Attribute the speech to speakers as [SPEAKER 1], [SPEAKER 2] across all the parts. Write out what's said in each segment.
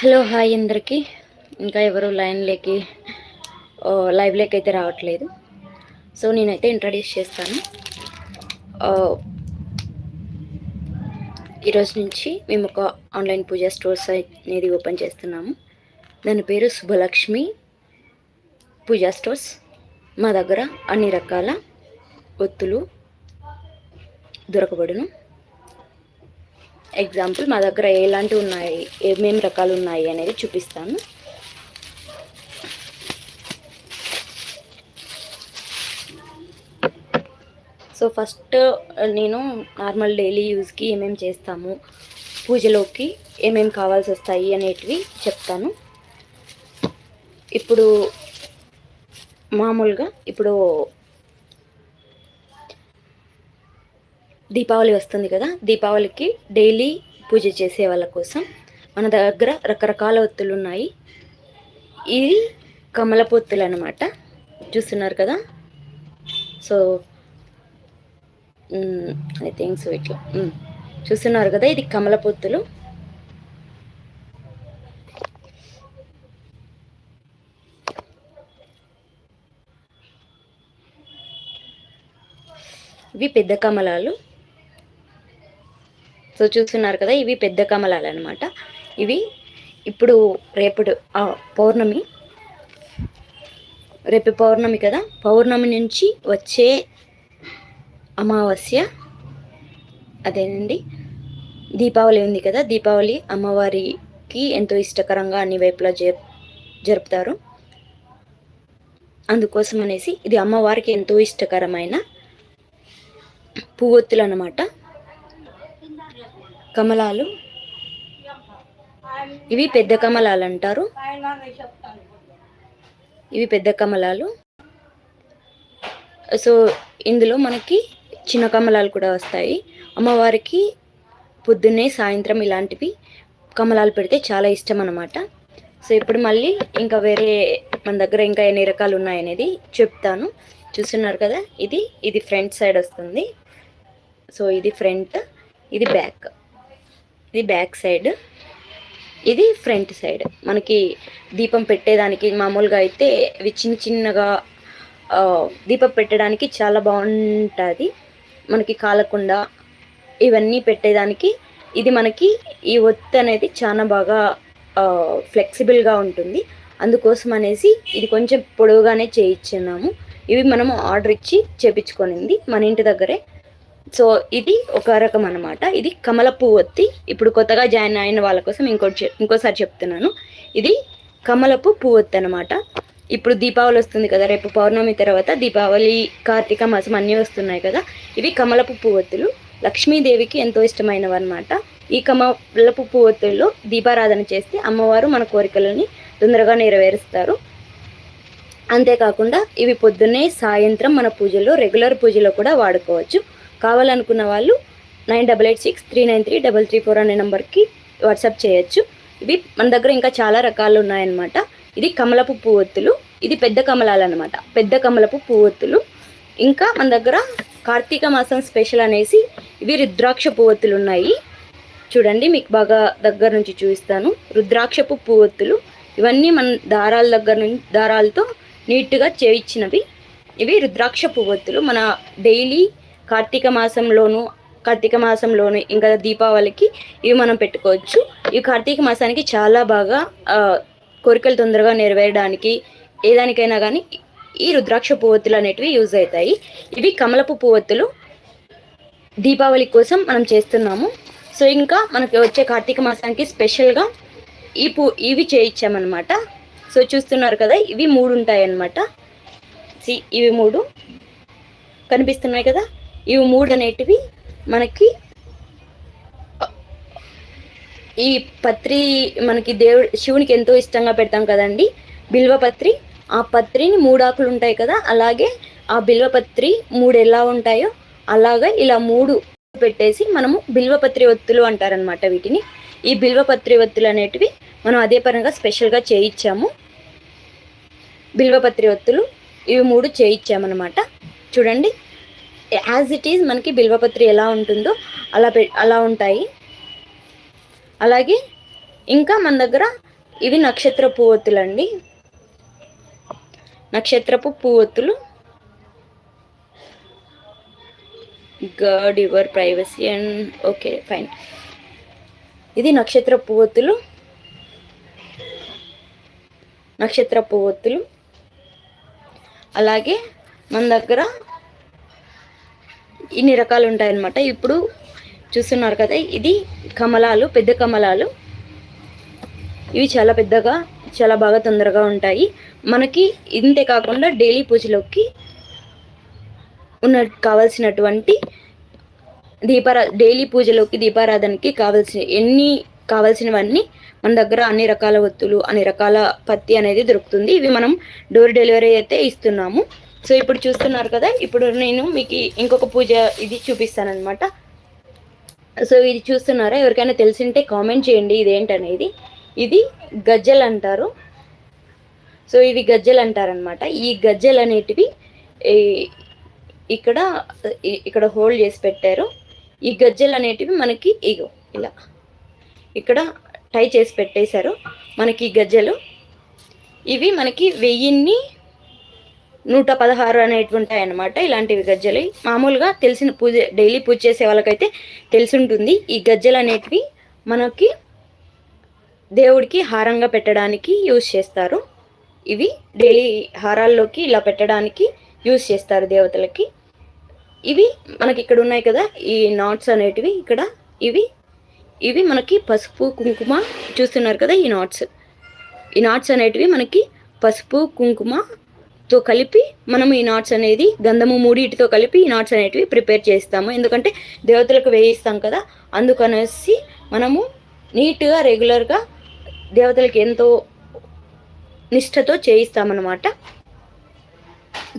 [SPEAKER 1] Hello hi అందరికీ. ఇంకా ఎవరు లైన్లోకి లైవ్లోకి అయితే రావట్లేదు. సో నేనైతే ఇంట్రడ్యూస్ చేస్తాను. ఈరోజు నుంచి మేము ఒక ఆన్లైన్ పూజా స్టోర్స్ అనేది ఓపెన్ చేస్తున్నాము. దాని పేరు శుభలక్ష్మి పూజా స్టోర్స్. మా దగ్గర అన్ని రకాల ఒత్తులు దొరకబడును. ఎగ్జాంపుల్ మా దగ్గర ఎలాంటివి ఉన్నాయి ఏమేమి రకాలు ఉన్నాయి అనేది చూపిస్తాను. సో ఫస్ట్ నేను నార్మల్ డైలీ యూజ్కి ఏమేమి చేస్తాము పూజలోకి ఏమేమి కావాల్సి వస్తాయి అనేటివి చెప్తాను. ఇప్పుడు మామూలుగా ఇప్పుడు దీపావళి వస్తుంది కదా దీపావళికి డైలీ పూజ చేసే వాళ్ళ కోసం మన దగ్గర రకరకాల ఒత్తులు ఉన్నాయి. ఇది కమలపొత్తులు అనమాట చూస్తున్నారు కదా? సో ఐ థింక్ సో ఇట్లా చూస్తున్నారు కదా ఇది కమలపొత్తులు. ఇవి పెద్ద కమలాలు. సో చూస్తున్నారు కదా ఇవి పెద్ద కమలాలు అనమాట ఇవి ఇప్పుడు రేపటి పౌర్ణమి. రేపు పౌర్ణమి కదా పౌర్ణమి నుంచి వచ్చే అమావాస్య. అదేనండి. దీపావళి ఉంది కదా దీపావళి అమ్మవారికి ఎంతో ఇష్టకరంగా అన్ని వైపులా జరు జరుపుతారు. అందుకోసం అనేసి ఇది అమ్మవారికి ఎంతో ఇష్టకరమైన పువ్వొత్తులు అన్నమాట కమలాలు? ఇవి పెద్ద కమలాలు అంటారు. ఇవి పెద్ద కమలాలు. సో ఇందులో మనకి చిన్న కమలాలు కూడా వస్తాయి. అమ్మవారికి పొద్దున్నే సాయంత్రం ఇలాంటివి కమలాలు పెడితే చాలా ఇష్టం అన్నమాట. సో ఇప్పుడు మళ్ళీ ఇంకా వేరే మన దగ్గర ఇంకా ఎన్ని రకాలు ఉన్నాయనేది చెప్తాను. చూస్తున్నారు కదా? ఇది ఇది ఫ్రంట్ సైడ్ వస్తుంది. సో ఇది ఫ్రంట్ ఇది బ్యాక్. ఇది బ్యాక్ సైడ్. ఇది ఫ్రంట్ సైడ్. మనకి దీపం పెట్టేదానికి మామూలుగా అయితే ఇవి చిన్న చిన్నగా దీపం పెట్టడానికి చాలా బాగుంటుంది. మనకి కాలకుండా ఇవన్నీ పెట్టేదానికి ఇది మనకి ఈ ఒత్తు అనేది చాలా బాగా ఫ్లెక్సిబుల్గా ఉంటుంది. అందుకోసం అనేసి ఇది కొంచెం పొడవుగానే చేయించున్నాము. ఇవి మనము ఆర్డర్ ఇచ్చి చేపించుకొనింది మన ఇంటి దగ్గరే. సో ఇది ఒక రకం అనమాట ఇది కమల పువ్వొత్తి ఇప్పుడు కొత్తగా జాయిన్ అయిన వాళ్ళ కోసం ఇంకోటి చెప్- ఇంకోసారి చెప్తున్నాను. ఇది కమలపు పువ్వొత్తి అనమాట ఇప్పుడు దీపావళి వస్తుంది కదా రేపు పౌర్ణమి తర్వాత దీపావళి కార్తీక మాసం అన్నీ వస్తున్నాయి కదా ఇవి కమలపు పువ్వొత్తులు లక్ష్మీదేవికి ఎంతో ఇష్టమైనవి అనమాట ఈ కమలపు పువ్వొత్తుల్లో దీపారాధన చేస్తే అమ్మవారు మన కోరికలని తొందరగా నెరవేరుస్తారు. అంతేకాకుండా ఇవి పొద్దున్నే సాయంత్రం మన పూజలో రెగ్యులర్ పూజలో కూడా వాడుకోవచ్చు. కావాలనుకున్న వాళ్ళు nine double eight six three nine three double three four అనే నెంబర్కి వాట్సాప్ చేయొచ్చు. ఇవి మన దగ్గర ఇంకా చాలా రకాలు ఉన్నాయన్నమాట. ఇది కమలపు పువ్వొత్తులు. ఇది పెద్ద కమలాలు అనమాట పెద్ద కమలపు పువ్వొత్తులు. ఇంకా మన దగ్గర కార్తీక మాసం స్పెషల్ అనేసి ఇవి రుద్రాక్ష పువ్వొత్తులు ఉన్నాయి చూడండి మీకు బాగా దగ్గర నుంచి చూపిస్తాను. రుద్రాక్షపు పువ్వొత్తులు. ఇవన్నీ మన దారాల దగ్గర నుంచి దారాలతో నీట్గా చేయించినవి. ఇవి రుద్రాక్ష పువ్వొత్తులు. మన డైలీ కార్తీక మాసంలోను కార్తీక మాసంలోను ఇంకా దీపావళికి ఇవి మనం పెట్టుకోవచ్చు. ఈ కార్తీక మాసానికి చాలా బాగా కోరికలు తొందరగా నెరవేరడానికి ఏదానికైనా కానీ ఈ రుద్రాక్ష పువ్వొత్తులు అనేటివి యూజ్ అవుతాయి. ఇవి కమలపు పువ్వొత్తులు దీపావళి కోసం మనం చేస్తున్నాము. సో ఇంకా మనకి వచ్చే కార్తీక మాసానికి స్పెషల్గా ఈ పూ ఇవి చేయించామన్నమాట. సో చూస్తున్నారు కదా ఇవి మూడు ఉంటాయి అన్నమాట ఇవి మూడు కనిపిస్తున్నాయి కదా? ఇవి మూడు అనేటివి మనకి ఈ పత్రి మనకి దేవుడు శివునికి ఎంతో ఇష్టంగా పెడతాం కదండి. బిల్వపత్రి ఆ పత్రిని మూడు ఆకులు ఉంటాయి కదా అలాగే ఆ బిల్వపత్రి మూడు ఎలా ఉంటాయో అలాగే ఇలా మూడు పెట్టేసి మనము బిల్వపత్రి ఒత్తులు అంటారనమాట వీటిని. ఈ బిల్వపత్రి ఒత్తులు అనేటివి మనం అదే పరంగా స్పెషల్గా చేయించాము. బిల్వపత్రి ఒత్తులు ఇవి మూడు చేయించామన్నమాట. చూడండి. యాజ్ ఇట్ ఈజ్ మనకి బిల్వపత్రి ఎలా ఉంటుందో అలా పె అలా ఉంటాయి. అలాగే ఇంకా మన దగ్గర ఇవి నక్షత్ర పువ్వొత్తులు అండి నక్షత్రపు పువ్వొత్తులు. God your privacy and okay fine ఇది నక్షత్ర పువ్వొత్తులు. నక్షత్ర పువ్వొత్తులు. అలాగే మన దగ్గర ఇన్ని రకాలు ఉంటాయన్నమాట ఇప్పుడు చూస్తున్నారు కదా ఇది కమలాలు పెద్ద కమలాలు. ఇవి చాలా పెద్దగా చాలా బాగా తొందరగా ఉంటాయి. మనకి ఇంతే కాకుండా డైలీ పూజలోకి ఉన్న కావాల్సినటువంటి దీపారా డైలీ పూజలోకి దీపారాధనకి కావాల్సిన ఎన్ని కావాల్సినవన్నీ మన దగ్గర అన్ని రకాల ఒత్తులు అన్ని రకాల పత్తి అనేది దొరుకుతుంది. ఇవి మనం డోర్ డెలివరీ అయితే ఇస్తున్నాము. సో ఇప్పుడు చూస్తున్నారు కదా ఇప్పుడు నేను మీకు ఇంకొక పూజ ఇది చూపిస్తానమాట సో ఇది చూస్తున్నారా? ఎవరికైనా తెలిసింటే కామెంట్ చేయండి ఇదేంటనేది. ఇది గజ్జలు అంటారు. సో ఇవి గజ్జలు అంటారనమాట ఈ గజ్జలు అనేటివి ఇక్కడ ఇక్కడ హోల్డ్ చేసి పెట్టారు. ఈ గజ్జలు అనేటివి మనకి ఇగో ఇలా ఇక్కడ టై చేసి పెట్టేశారు మనకి గజ్జలు. ఇవి మనకి వెయ్యిన్ని నూట పదహారు అనేటివి ఉంటాయి అన్నమాట ఇలాంటివి గజ్జలు. మామూలుగా తెలిసిన పూజ డైలీ పూజ చేసే వాళ్ళకైతే తెలిసి ఉంటుంది ఈ గజ్జలు అనేటివి మనకి దేవుడికి హారంగా పెట్టడానికి యూజ్ చేస్తారు. ఇవి డైలీ హారాల్లోకి ఇలా పెట్టడానికి యూజ్ చేస్తారు దేవతలకి. ఇవి మనకి ఇక్కడ ఉన్నాయి కదా ఈ నాట్స్ అనేటివి ఇక్కడ. ఇవి ఇవి మనకి పసుపు కుంకుమ చూస్తున్నారు కదా ఈ నాట్స్. ఈ నాట్స్ అనేటివి మనకి పసుపు కుంకుమ తో కలిపి మనం ఈ నాట్స్ అనేది గంధము మూడిటితో కలిపి ఈ నాట్స్ అనేటివి ప్రిపేర్ చేస్తాము. ఎందుకంటే దేవతలకు వేయిస్తాం కదా అందుకనేసి మనము నీట్గా రెగ్యులర్గా దేవతలకు ఎంతో నిష్టతో చేయిస్తామన్నమాట.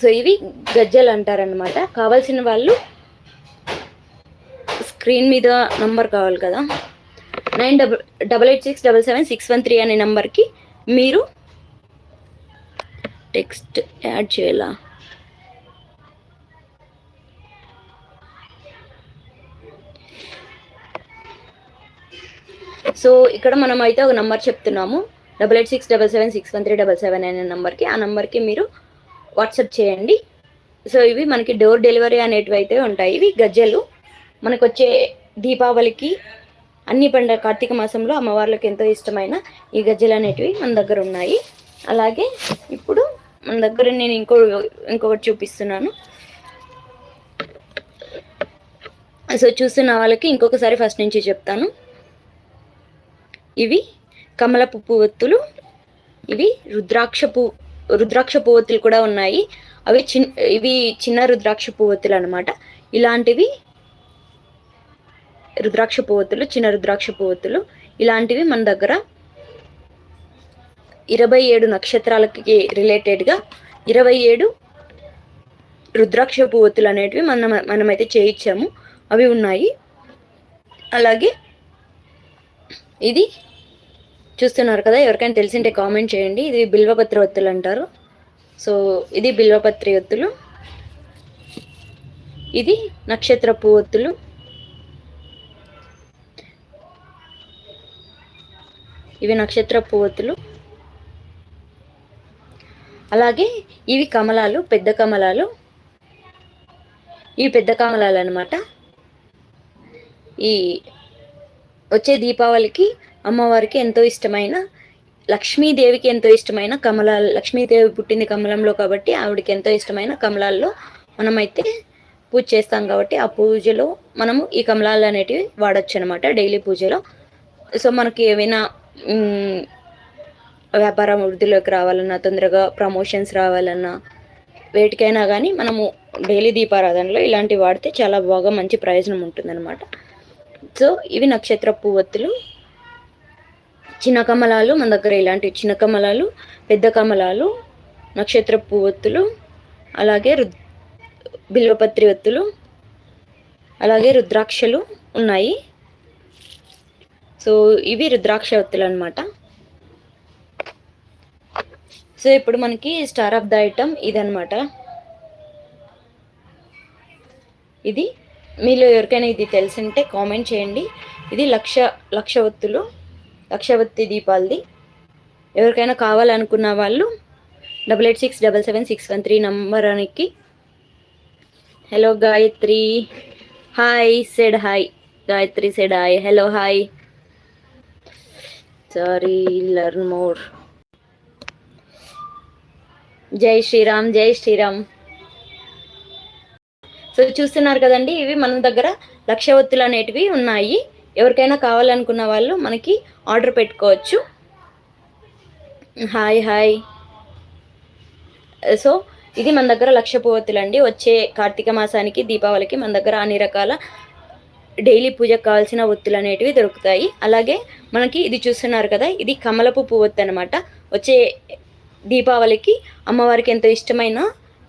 [SPEAKER 1] సో ఇవి గజ్జలు అంటారనమాట కావాల్సిన వాళ్ళు స్క్రీన్ మీద నంబర్ కావాలి కదా. Nine double double eight six double seven six one three అనే నెంబర్కి మీరు టెక్స్ట్ యాడ్ చేయాలా? సో ఇక్కడ మనం అయితే ఒక నెంబర్ చెప్తున్నాము. Double eight six double seven six one three double seven అనే నెంబర్కి ఆ నెంబర్కి మీరు వాట్సాప్ చేయండి. సో ఇవి మనకి డోర్ డెలివరీ అనేటివి అయితే ఉంటాయి. ఇవి గజ్జలు. మనకు వచ్చే దీపావళికి అన్ని పండుగ కార్తీక మాసంలో అమ్మవార్లకు ఎంతో ఇష్టమైన ఈ గజ్జలు అనేటివి మన దగ్గర ఉన్నాయి. అలాగే ఇప్పుడు మన దగ్గర నేను ఇంకో ఇంకొకటి చూపిస్తున్నాను. సో చూస్తున్న వాళ్ళకి ఇంకొకసారి ఫస్ట్ నుంచి చెప్తాను. ఇవి కమలపు పువ్వొత్తులు ఇవి రుద్రాక్ష పువ్వు రుద్రాక్ష పువ్వొత్తులు కూడా ఉన్నాయి. అవి చిన్ ఇవి చిన్న రుద్రాక్ష పువ్వొత్తులు అనమాట ఇలాంటివి రుద్రాక్ష పువ్వొత్తులు చిన్న రుద్రాక్ష పువ్వొత్తులు ఇలాంటివి మన దగ్గర ఇరవై ఏడు నక్షత్రాలకి రిలేటెడ్గా ఇరవై ఏడు రుద్రాక్ష పువ్వొత్తులు అనేటివి మనం మనమైతే చేయించాము. అవి ఉన్నాయి. అలాగే ఇది చూస్తున్నారు కదా ఎవరికైనా తెలిసింటే కామెంట్ చేయండి. ఇది బిల్వపత్రి ఒత్తులు అంటారు. సో ఇది బిల్వపత్రి ఒత్తులు. ఇది నక్షత్ర ఒత్తులు ఇవి నక్షత్ర పువ్వొత్తులు. అలాగే ఇవి కమలాలు పెద్ద కమలాలు. ఇవి పెద్ద కమలాలు అనమాట ఈ వచ్చే దీపావళికి అమ్మవారికి ఎంతో ఇష్టమైన లక్ష్మీదేవికి ఎంతో ఇష్టమైన కమలాలు లక్ష్మీదేవి పుట్టింది కమలంలో కాబట్టి ఆవిడకి ఎంతో ఇష్టమైన కమలాల్లో మనమైతే పూజ చేస్తాం కాబట్టి ఆ పూజలో మనము ఈ కమలాలు అనేటివి వాడచ్చు అనమాట డైలీ పూజలో. సో మనకి ఏమైనా వ్యాపారం వృద్ధిలోకి రావాలన్నా తొందరగా ప్రమోషన్స్ రావాలన్నా వేటికైనా కానీ మనము డైలీ దీపారాధనలో ఇలాంటివి వాడితే చాలా బాగా మంచి ప్రయోజనం ఉంటుందన్నమాట. సో ఇవి నక్షత్ర పువ్వొత్తులు. చిన్న కమలాలు మన దగ్గర ఇలాంటి చిన్న కమలాలు పెద్ద కమలాలు నక్షత్ర పువ్వొత్తులు అలాగే రు బిల్వపత్రి ఒత్తులు అలాగే రుద్రాక్షలు ఉన్నాయి. సో ఇవి రుద్రాక్ష ఒత్తులు అనమాట సో ఇప్పుడు మనకి స్టార్ ఆఫ్ ద ఐటమ్ ఇదనమాట ఇది మీలో ఎవరికైనా ఇది తెలిసింటే కామెంట్ చేయండి. ఇది లక్ష లక్ష ఒత్తులు లక్షవత్తి దీపాలది. ఎవరికైనా కావాలనుకున్న వాళ్ళు double eight six double seven six one three నంబరానికి hello Gayatri. Hi said hi Gayatri said hi hello hi sorry learn more జై శ్రీరామ్ జై శ్రీరామ్. సో చూస్తున్నారు కదండి ఇవి మన దగ్గర లక్ష ఒత్తులు అనేటివి ఉన్నాయి. ఎవరికైనా కావాలనుకున్న వాళ్ళు మనకి ఆర్డర్ పెట్టుకోవచ్చు. Hi hi. సో ఇది మన దగ్గర లక్ష పువ్వొత్తులు అండి. వచ్చే కార్తీక మాసానికి దీపావళికి మన దగ్గర అన్ని రకాల డైలీ పూజకు కావాల్సిన ఒత్తులు అనేటివి దొరుకుతాయి. అలాగే మనకి ఇది చూస్తున్నారు కదా ఇది కమలపు పువ్వొత్తు అనమాట వచ్చే దీపావళికి అమ్మవారికి ఎంతో ఇష్టమైన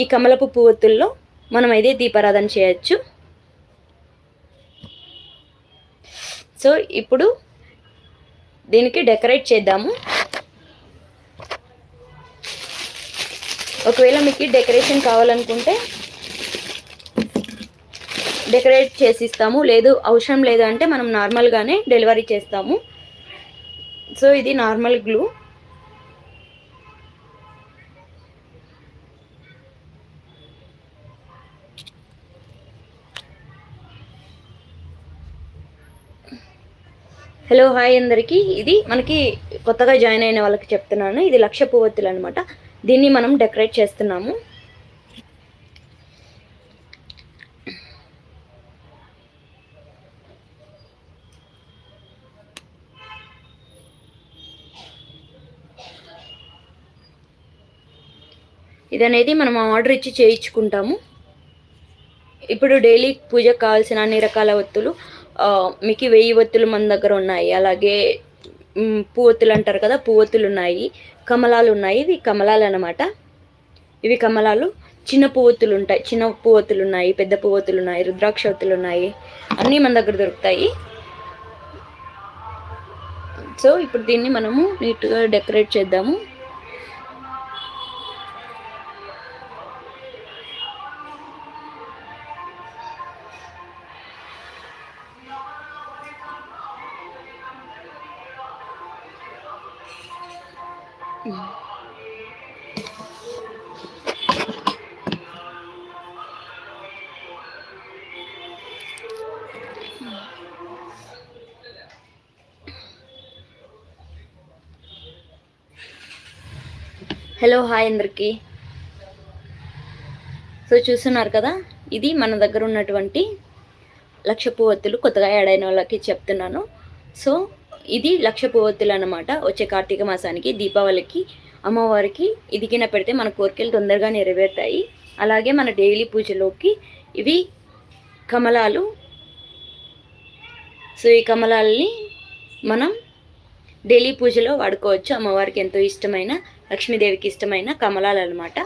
[SPEAKER 1] ఈ కమలపు పువ్వొత్తుల్లో మనం అయితే దీపారాధన చేయొచ్చు. సో ఇప్పుడు దీనికి డెకరేట్ చేద్దాము. ఒకవేళ మీకు డెకరేషన్ కావాలనుకుంటే డెకరేట్ చేసి ఇస్తాము లేదు అవసరం లేదు అంటే మనం నార్మల్గానే డెలివరీ చేస్తాము. సో ఇది నార్మల్ గ్లూ. హలో హాయ్ అందరికీ. ఇది మనకి కొత్తగా జాయిన్ అయిన వాళ్ళకి చెప్తున్నాను. ఇది లక్ష పువ్వొత్తులు అనమాట దీన్ని మనం డెకరేట్ చేస్తున్నాము. ఇది అనేది మనం ఆర్డర్ ఇచ్చి చేయించుకుంటాము. ఇప్పుడు డైలీ పూజకు కావాల్సిన అన్ని రకాల ఒత్తులు. మీకు వెయ్యి ఒత్తులు మన దగ్గర ఉన్నాయి. అలాగే పువ్వొత్తులు అంటారు కదా పువ్వొత్తులు ఉన్నాయి. కమలాలు ఉన్నాయి. ఇవి కమలాలు అనమాట ఇవి కమలాలు. చిన్న పువ్వొత్తులు ఉంటాయి. చిన్న పువ్వొత్తులు ఉన్నాయి పెద్ద పువ్వొత్తులు ఉన్నాయి రుద్రాక్ష ఒత్తులు ఉన్నాయి. అన్నీ మన దగ్గర దొరుకుతాయి. సో ఇప్పుడు దీన్ని మనము నీట్గా డెకరేట్ చేద్దాము. హలో హాయ్ అందరికీ. సో చూస్తున్నారు కదా ఇది మన దగ్గర ఉన్నటువంటి లక్ష పువ్వొత్తులు కొత్తగా యాడైన వాళ్ళకి చెప్తున్నాను. సో ఇది లక్ష పువ్వొత్తులు అనమాట వచ్చే కార్తీక మాసానికి దీపావళికి అమ్మవారికి ఇదిగిన పెడితే మన కోరికలు తొందరగా నెరవేరుతాయి. అలాగే మన డైలీ పూజలోకి ఇవి కమలాలు. సో ఈ కమలాల్ని మనం డైలీ పూజలో వాడుకోవచ్చు. అమ్మవారికి ఎంతో ఇష్టమైన లక్ష్మీదేవికి ఇష్టమైన కమలాలు అనమాట